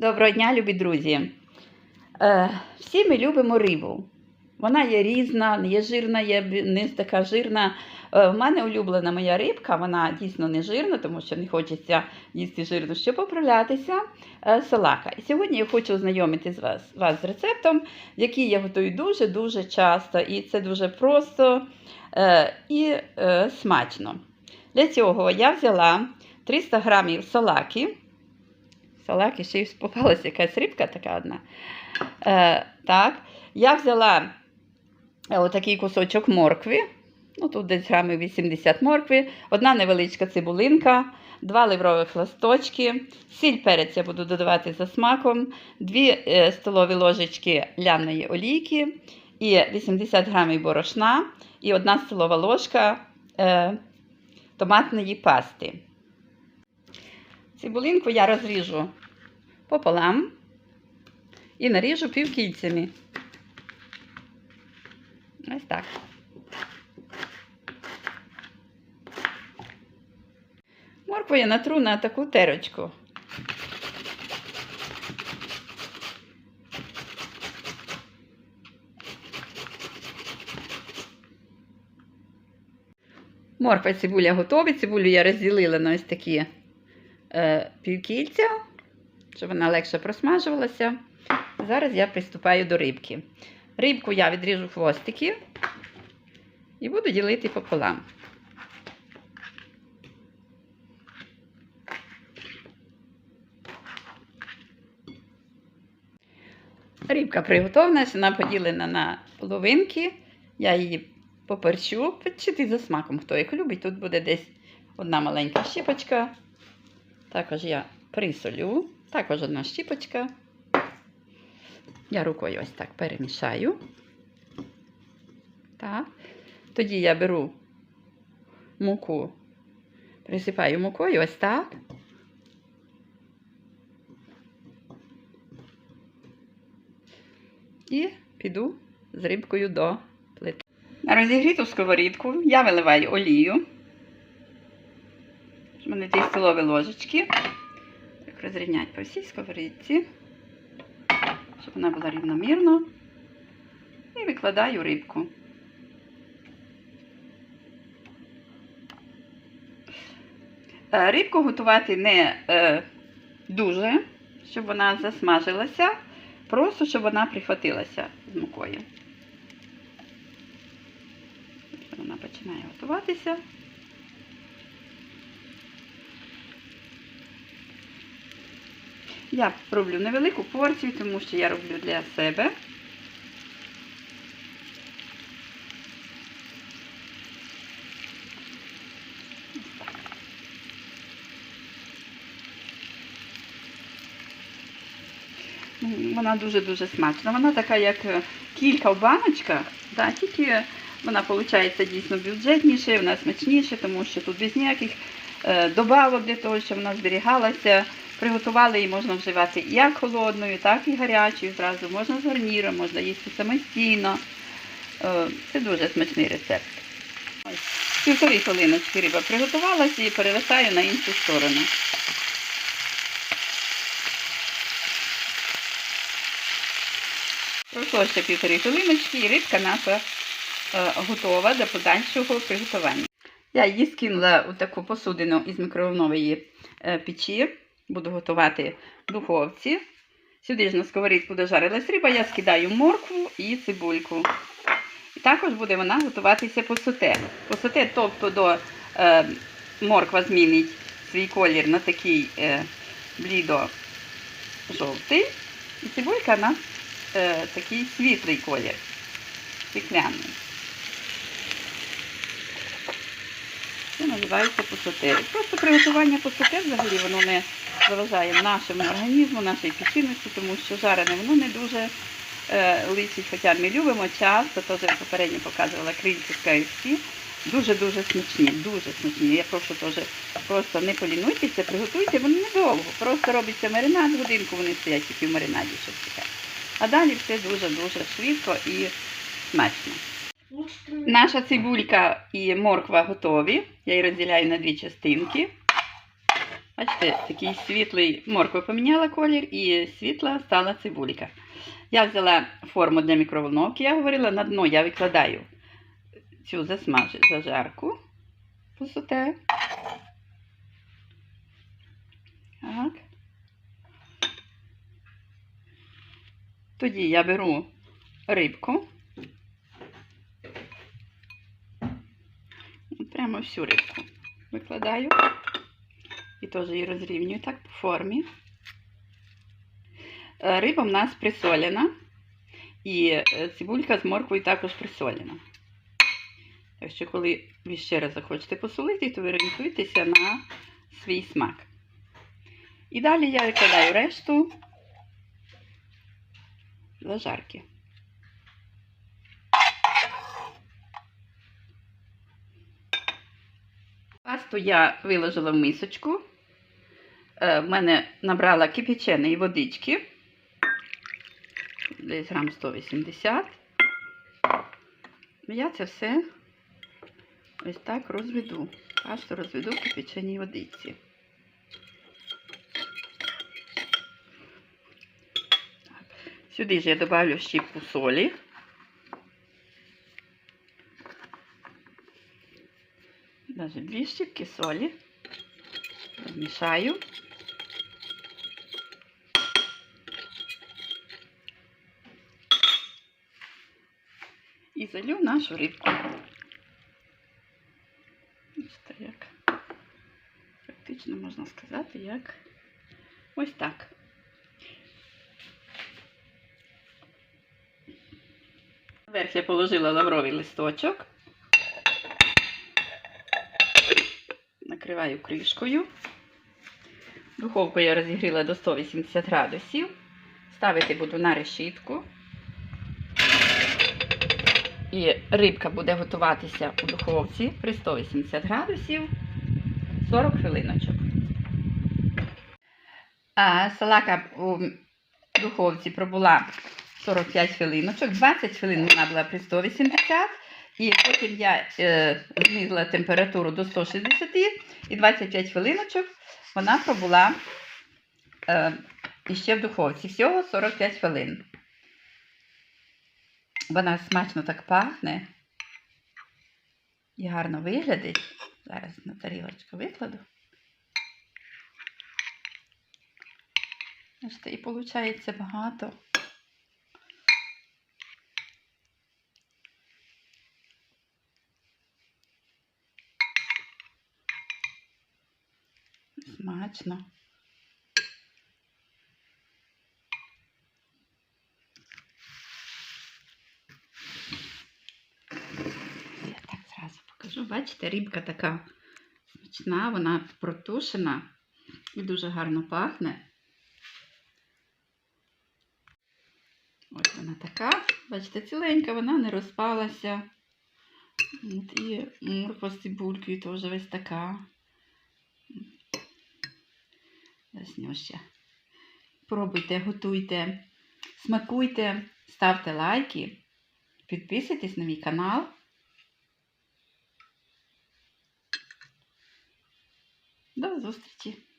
Доброго дня, любі друзі. Е, всі ми любимо рибу. Вона є різна, є жирна, є не така жирна. Е, в мене улюблена моя рибка, вона дійсно не жирна, тому що не хочеться їсти жирну, щоб поправлятися. Е, салака. І сьогодні я хочу ознайомити вас, вас з рецептом, який я готую дуже-дуже часто. І це дуже просто е, і е, смачно. Для цього я взяла 300 грамів салаки. Салаки, ще й спопалася якась рибка така одна. Е, так. Я взяла е, отакий кусочок моркви. Ну, тут десь грамів 80 моркви, одна невеличка цибулинка, два ливрових листочки, сіль перець я буду додавати за смаком, дві е, столові ложечки ляної олійки і 80 грамів борошна і одна столова ложка е, томатної пасти. Цибулинку я розріжу пополам і наріжу півкільцями. Ось так. Моркву я натру на таку терочку. Морква цибуля готові. Цибулю я розділила на ось такі е, півкільця, щоб вона легше просмажувалася. Зараз я приступаю до рибки. Рибку я відріжу хвостики і буду ділити пополам. Рибка приготовлена, вона поділена на половинки. Я її поперчу, почити за смаком, хто як любить. Тут буде десь одна маленька щіпочка. Також я присолю, також одна щіпочка. Я рукою ось так перемішаю. Так. Тоді я беру муку, присипаю мукою ось так. І піду з рибкою до плити. На розігріту сковорідку я виливаю олію. У мене дві столові ложечки. Розрівняти по всій сковорідці, щоб вона була рівномірно. І викладаю рибку. Е, Рибку готувати не е, дуже, щоб вона засмажилася, просто щоб вона прихватилася з мукою. Вона починає готуватися. Я роблю невелику порцію, тому що я роблю для себе. Вона дуже-дуже смачна. Вона така, як е, кілька в баночках, да, тільки вона виходить дійсно бюджетніше, вона смачніше, тому що тут без ніяких е, добавок для того, щоб вона зберігалася. Приготували її можна вживати як холодною, так і гарячою. Зразу можна з гарніром, можна їсти самостійно. Е, Це дуже смачний рецепт. Півтори хвилиночки риба приготувалася і перевертаю на іншу сторону. Пройшло ще півтори хвилиночки і рибка наша е, готова до подальшого приготування. Я її скинула у таку посудину із мікроволнової е, печі. Буду готувати духовці. Сюди ж на сковорідку дожарилась риба, я скидаю моркву і цибульку. І також буде вона готуватися по соте. По соте, тобто до е, морква змінить свій колір на такий е, блідо-жовтий. І цибулька на е, такий світлий колір, стекляний. Це називається пусоте. Просто приготування пусоте взагалі воно не заважає нашому організму, нашій печінності, тому що жарене воно не дуже е, личить, хоча ми любимо часто, теж я попередньо показувала крильці з KFC. Дуже-дуже смачні, дуже смачні. Я прошу теж просто не полінуйтеся, приготуйте, вони недовго. Просто робиться маринад, годинку вони стоять тільки в маринаді, щоб таке. А далі все дуже-дуже швидко і смачно. Наша цибулька і морква готові. Я її розділяю на дві частинки. Бачите, такий світлий морква поміняла колір і світла стала цибулька. Я взяла форму для мікроволновки, я говорила, на дно я викладаю цю засмажу, зажарку посуте. Так. Тоді я беру рибку. Прямо всю рибку викладаю. І теж її розрівнюю так по формі. Е, Риба в нас присолена. І е, цибулька з морквою також присолена. Так що, коли ви ще раз захочете посолити, то ви орієнтуйтеся на свій смак. І далі я викладаю решту зажарки. Пасту я виложила в мисочку. Е, В мене набрала кипяченої водички. Десь грам 180. Я це все ось так розведу. Пасту розведу в кипяченій водиці. Сюди ж я добавлю щіпку солі. Даже дві щіпки солі. Розмішаю. І залю нашу рибку. Ось як. Практично можна сказати, як ось так. Вверх я положила лавровий листочок. Накриваю кришкою. Духовку я розігріла до 180 градусів. Ставити буду на решітку. І рибка буде готуватися у духовці при 180 градусів 40 хвилиночок. А салака у духовці пробула 45 хвилиночок. 20 хвилин вона була при 180. І потім я е, знизила температуру до 160 і 25 хвилиночок вона пробула е, іще в духовці. Всього 45 хвилин. Вона смачно так пахне і гарно виглядить. Зараз на тарілочку викладу. І виходить багато. Смачно. Я так зразу покажу. Бачите, рибка така смачна, вона протушена і дуже гарно пахне. Ось вона така, бачите, ціленька, вона не розпалася. От, і морква з цибулькою теж ось така. Яснюща. Пробуйте, готуйте, смакуйте, ставте лайки, підписуйтесь на мій канал. До зустрічі!